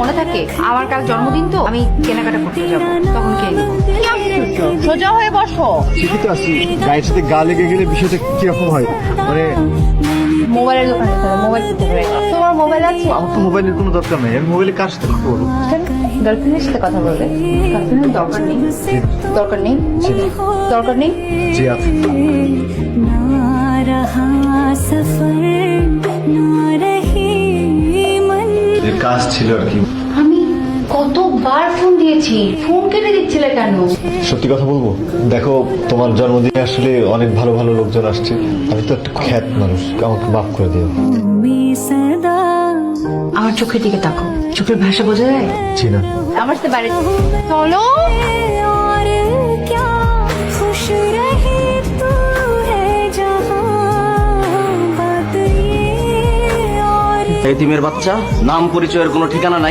মনে থাকে আমার কাল জন্মদিন তো আমি কেনাকাটা করতে যাব তখন কিনে দেবো সোজা হয়ে বসো। ঠিকই তো আছি। গায়ের সাথে গা লেগে গেলে বিষয়টা কীরকম হয়? মানে মোবাইলের দোকানে মোবাইল তোমার মোবাইল আছে? আমার তো মোবাইলের কোনো দরকার নেই। আমি মোবাইলে কার সাথে কথা বলব? গার্লফ্রেন্ডের সাথে কথা বলবে। গার্লফ্রেন্ডের দরকার নেই। দরকার নেই? দরকার নেই? জি আছে কাজ ছিল আর কি। আমি কতবার ফোন দিয়েছি? ফোন কেটে দিচ্ছিলে কেন? সত্যি কথা বলব? দেখো তোমার জন্মদিনে আসলে অনেক ভালো ভালো লোকজন আসছে। আমি তো একটা খ্যাত মানুষ। আমাকে মাফ করে দিও। আমার চোখের দিকে তাকো চোখের ভাষা বোঝা যায়? আমার তো বাড়ি চলো। এতিমের বাচ্চা নাম পরিচয়ের কোনো ঠিকানা নাই।